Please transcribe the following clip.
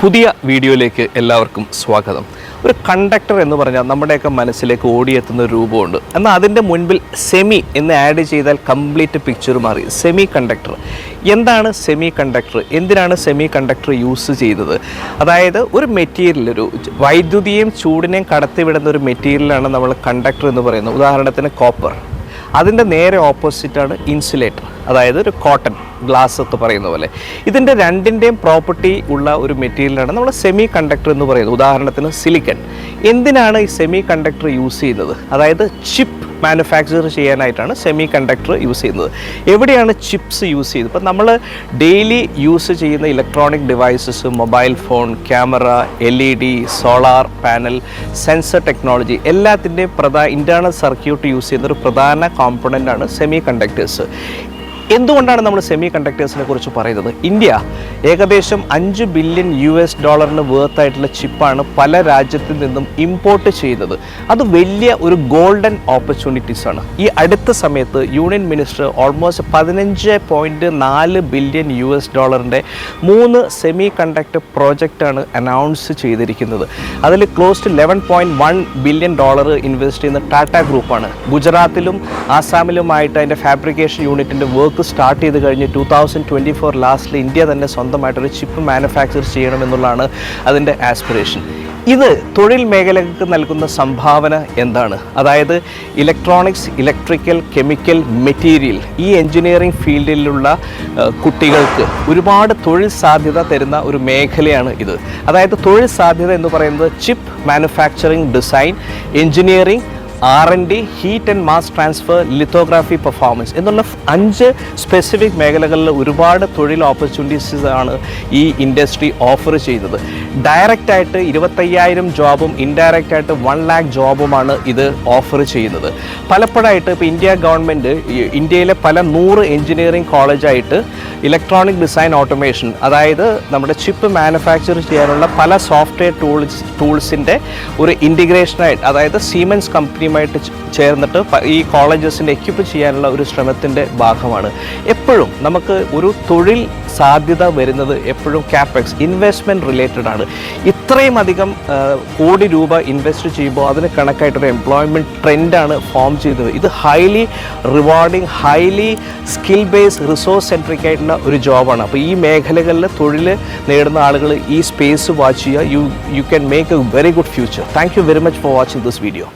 പുതിയ വീഡിയോയിലേക്ക് എല്ലാവർക്കും സ്വാഗതം. ഒരു കണ്ടക്ടർ എന്ന് പറഞ്ഞാൽ നമ്മുടെയൊക്കെ മനസ്സിലേക്ക് ഓടിയെത്തുന്ന ഒരു രൂപമുണ്ട്. എന്നാൽ അതിന്റെ മുൻപിൽ സെമി എന്ന് ആഡ് ചെയ്താൽ കംപ്ലീറ്റ് പിക്ചർ മാറി. സെമി കണ്ടക്ടർ എന്താണ് സെമി കണ്ടക്ടർ എന്തിനാണ് സെമി കണ്ടക്ടർ യൂസ് ചെയ്തത് അതായത് ഒരു മെറ്റീരിയൽ ഒരു വൈദ്യുതിയും ചൂടിനെയും കടത്തിവിടുന്ന ഒരു മെറ്റീരിയലാണ് നമ്മൾ കണ്ടക്ടർ എന്ന് പറയുന്നത്. ഉദാഹരണത്തിന് കോപ്പർ അതിന്റെ നേരെ ഓപ്പോസിറ്റാണ് ഇൻസുലേറ്റർ അതായത് ഒരു കോട്ടൺ ഗ്ലാസ് എന്ന് പറയുന്ന പോലെ. ഇതിന്റെ രണ്ടിന്റെയും പ്രോപ്പർട്ടി ഉള്ള ഒരു മെറ്റീരിയലാണ് നമ്മൾ സെമി കണ്ടക്ടർ എന്ന് പറയുന്നത്. ഉദാഹരണത്തിന് സിലിക്കൺ എന്തിനാണ് ഈ സെമി കണ്ടക്ടർ യൂസ് ചെയ്യുന്നത്? അതായത് ചിപ്പ് മാനുഫാക്ചർ ചെയ്യാനായിട്ടാണ് സെമി കണ്ടക്ടർ യൂസ് ചെയ്യുന്നത്. എവിടെയാണ് ചിപ്സ് യൂസ് ചെയ്യുന്നത് ഇപ്പം നമ്മൾ ഡെയിലി യൂസ് ചെയ്യുന്ന electronic devices mobile phone camera L E D solar panel sensor technology എല്ലാത്തിന്റെയും പ്രധാന ഇന്റേർണൽ സർക്യൂട്ട് യൂസ് ചെയ്യുന്ന ഒരു പ്രധാന കോമ്പണന്റ് ആണ് സെമി കണ്ടക്ടേഴ്സ് എന്തുകൊണ്ടാണ് നമ്മൾ സെമി കണ്ടക്ടേഴ്സിനെ കുറിച്ച് പറയുന്നത്? ഇന്ത്യ ഏകദേശം അഞ്ച് ബില്യൺ യു എസ് ഡോളറിന് വേർത്ത് ആയിട്ടുള്ള ചിപ്പാണ് പല രാജ്യത്തിൽ നിന്നും ഇമ്പോർട്ട് ചെയ്യുന്നത് അത് വലിയ ഒരു ഗോൾഡൻ ഓപ്പർച്യൂണിറ്റീസ് ആണ്. ഈ അടുത്ത സമയത്ത് യൂണിയൻ മിനിസ്റ്റർ ഓൾമോസ്റ്റ് പതിനഞ്ച് പോയിന്റ് നാല് ബില്യൺ യു എസ് ഡോളറിന്റെ മൂന്ന് സെമി കണ്ടക്ടർ പ്രോജക്റ്റാണ് അനൗൺസ് ചെയ്തിരിക്കുന്നത്. അതിൽ close to eleven point one billion dollar invest ചെയ്യുന്ന ടാറ്റ ഗ്രൂപ്പാണ് ഗുജറാത്തിലും ആസാമിലുമായിട്ട് അതിന്റെ ഫാബ്രിക്കേഷൻ യൂണിറ്റിന്റെ വർക്ക് സ്റ്റാർട്ട് ചെയ്ത് കഴിഞ്ഞ് ടു തൗസൻഡ് ട്വന്റി ഫോർ ലാസ്റ്റിൽ ഇന്ത്യ തന്നെ സ്വന്തമായിട്ടൊരു ചിപ്പ് മാനുഫാക്ചർ ചെയ്യണമെന്നുള്ളതാണ് അതിന്റെ ആസ്പിറേഷൻ ഇത് തൊഴിൽ മേഖലകൾക്ക് നൽകുന്ന സംഭാവന എന്താണ്? അതായത് ഇലക്ട്രോണിക്സ് ഇലക്ട്രിക്കൽ കെമിക്കൽ മെറ്റീരിയൽ ഈ എൻജിനീയറിംഗ് ഫീൽഡിലുള്ള കുട്ടികൾക്ക് ഒരുപാട് തൊഴിൽ സാധ്യത തരുന്ന ഒരു മേഖലയാണ് ഇത്. അതായത് തൊഴിൽ സാധ്യത എന്ന് പറയുന്നത് chip manufacturing design engineering R N D heat and mass transfer lithography performance എന്നുള്ള അഞ്ച് സ്പെസിഫിക് മേഖലകളിൽ ഒരുപാട് തൊഴിൽ ഓപ്പർച്യൂണിറ്റീസ് ആണ് ഈ ഇൻഡസ്ട്രി ഓഫർ ചെയ്യുന്നത് ഡയറക്റ്റ് ആയിട്ട് ഇരുപത്തയ്യായിരം ജോബും ഇൻഡയറക്റ്റ് ആയിട്ട് വൺ ലാക്ക് ജോബുമാണ് ഇത് ഓഫർ ചെയ്യുന്നത്. പലപ്പോഴായിട്ട് ഇപ്പോൾ ഇന്ത്യ ഗവൺമെന്റ് ഇന്ത്യയിലെ പല നൂറ് എഞ്ചിനീയറിംഗ് കോളേജായിട്ട് ഇലക്ട്രോണിക് ഡിസൈൻ ഓട്ടോമേഷൻ അതായത് നമ്മുടെ ചിപ്പ് മാനുഫാക്ചർ ചെയ്യാനുള്ള പല സോഫ്റ്റ്വെയർ ടൂൾസ് ടൂൾസിന്റെ ഒരു ഇന്റിഗ്രേഷനായിട്ട് അതായത് സീമെൻസ് കമ്പനിയുമായിട്ട് ചേ- ചേർന്നിട്ട് ഈ കോളേജസിന്റെ എക്യുപ്പ് ചെയ്യാനുള്ള ഒരു ശ്രമത്തിന്റെ ഭാഗമാണ്. എപ്പോഴും നമുക്ക് ഒരു തൊഴിൽ സാധ്യത വരുന്നത് എപ്പോഴും ക്യാപെക്സ് ഇൻവെസ്റ്റ്മെന്റ് റിലേറ്റഡ് ആണ്. ഇത്രയും അധികം കോടി രൂപ ഇൻവെസ്റ്റ് ചെയ്യുമ്പോൾ അതിന് കണക്കായിട്ടൊരു എംപ്ലോയ്മെന്റ് ട്രെൻഡാണ് ഫോം ചെയ്തത്. ഇത് highly rewarding highly skill based resource centric ആയിട്ടുള്ള ഒരു ജോബാണ് അപ്പോൾ ഈ മേഖലകളിൽ തൊഴിൽ നേടുന്ന ആളുകൾ ഈ സ്പേസ് വാച്ച് ചെയ്യുക. You you can make a very good future thank you very much for watching this video